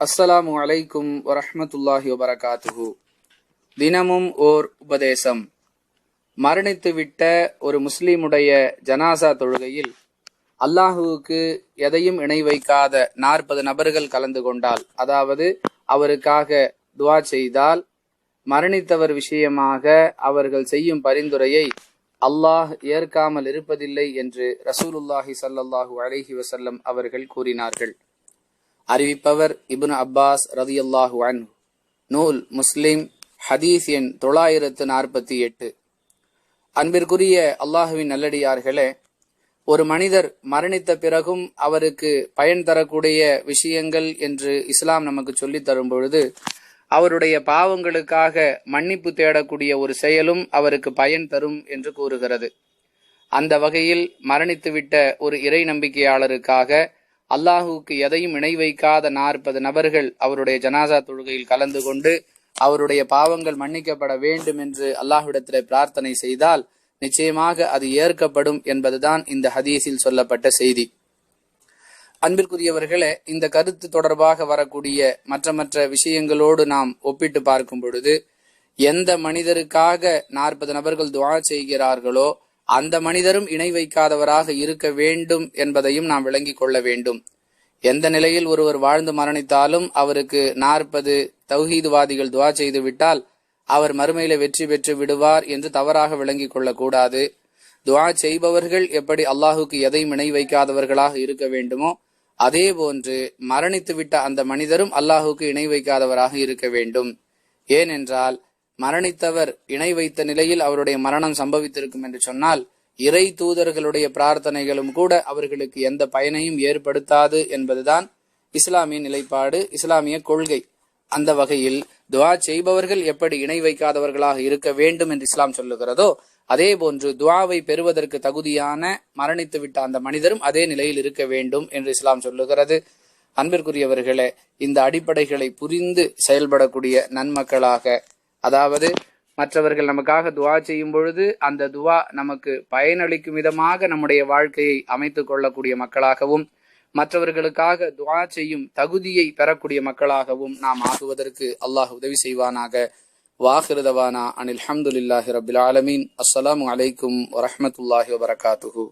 அஸ்ஸலாமு அலைக்கும் வரஹமத்துல்லாஹி வபரகாத்துஹு. தினமும் ஓர் உபதேசம். மரணித்துவிட்ட ஒரு முஸ்லீமுடைய ஜனாசா தொழுகையில் அல்லாஹுவுக்கு எதையும் இணை வைக்காத நாற்பது நபர்கள் கலந்து கொண்டால் அதாவது அவருக்காக துவா செய்தால் மரணித்தவர் விஷயமாக அவர்கள் செய்யும் பரிந்துரையை அல்லாஹ் ஏற்காமல் இருப்பதில்லை என்று ரசூலுல்லாஹி சல்லாஹூ அலஹி வசல்லம் அவர்கள் கூறினார்கள். அறிவிப்பவர் இபுன் அப்பாஸ் ரதியல்லாஹு அன் நூல் முஸ்லிம் ஹதீஸ் எண் தொள்ளாயிரத்து நாற்பத்தி எட்டு. அன்பிற்குரிய அல்லாஹுவின் நல்லடியார்களே ஒரு மனிதர் மரணித்த பிறகும் அவருக்கு பயன் தரக்கூடிய விஷயங்கள் என்று இஸ்லாம் நமக்கு சொல்லித் தரும் பொழுது அவருடைய பாவங்களுக்காக மன்னிப்பு தேடக்கூடிய ஒரு செயலும் அவருக்கு பயன் தரும் என்று கூறுகிறது. அந்த வகையில் மரணித்துவிட்ட ஒரு இறை நம்பிக்கையாளருக்காக அல்லாஹுவுக்கு எதையும் இணை வைக்காத நாற்பது நபர்கள் அவருடைய ஜனாசா தொழுகையில் கலந்து கொண்டு அவருடைய பாவங்கள் மன்னிக்கப்பட வேண்டும் என்று அல்லாஹ்விடத்தில் பிரார்த்தனை செய்தால் நிச்சயமாக அது ஏற்கப்படும் என்பதுதான் இந்த ஹதீஸில் சொல்லப்பட்ட செய்தி. அன்பிற்குரியவர்களே இந்த கருத்து தொடர்பாக வரக்கூடிய மற்ற மற்ற விஷயங்களோடு நாம் ஒப்பிட்டு பார்க்கும் பொழுது எந்த மனிதருக்காக நாற்பது நபர்கள் துவா செய்கிறார்களோ அந்த மனிதரும் இணை வைக்காதவராக இருக்க வேண்டும் என்பதையும் நாம் விளங்கிக் கொள்ள வேண்டும். எந்த நிலையில் ஒருவர் வாழ்ந்து மரணித்தாலும் அவருக்கு நாற்பது தௌஹீதுவாதிகள் துவா செய்து விட்டால் அவர் மறுமையில வெற்றி பெற்று விடுவார் என்று தவறாக விளங்கிக் கொள்ளக்கூடாது துவா செய்பவர்கள் எப்படி அல்லாஹுக்கு எதையும் இணை வைக்காதவர்களாக இருக்க வேண்டுமோ அதே போன்று மரணித்துவிட்ட அந்த மனிதரும் அல்லாஹுக்கு இணை வைக்காதவராக இருக்க வேண்டும். ஏனென்றால் மரணித்தவர் இணை வைத்த நிலையில் அவருடைய மரணம் சம்பவித்திருக்கும் என்று சொன்னால் இறை தூதர்களுடைய பிரார்த்தனைகளும் கூட அவர்களுக்கு எந்த பயனையும் ஏற்படுத்தாது என்பதுதான் இஸ்லாமிய நிலைப்பாடு இஸ்லாமிய கொள்கை. அந்த வகையில் துவா செய்பவர்கள் எப்படி இணை வைக்காதவர்களாக இருக்க வேண்டும் என்று இஸ்லாம் சொல்லுகிறதோ அதே போன்று துவாவை பெறுவதற்கு தகுதியான மரணித்து விட்ட அந்த மனிதரும் அதே நிலையில் இருக்க வேண்டும் என்று இஸ்லாம் சொல்லுகிறது. அன்பிற்குரியவர்களே இந்த அடிப்படைகளை புரிந்து செயல்படக்கூடிய நன்மக்களாக அதாவது மற்றவர்கள் நமக்காக துவா செய்யும் பொழுது அந்த துவா நமக்கு பயனளிக்கும் விதமாக நம்முடைய வாழ்க்கையை அமைத்து கொள்ளக்கூடிய மக்களாகவும் மற்றவர்களுக்காக துவா செய்யும் தகுதியை பெறக்கூடிய மக்களாகவும் நாம் ஆகுவதற்கு அல்லாஹ் உதவி செய்வானாக. வாஹிருதவானா அனில் ஹம்துல்லாஹி ரபில் ஆலமீன். அஸ்ஸலாமு அலைக்கும் வரமத்துல்லாஹி வபரகாத்துஹூ.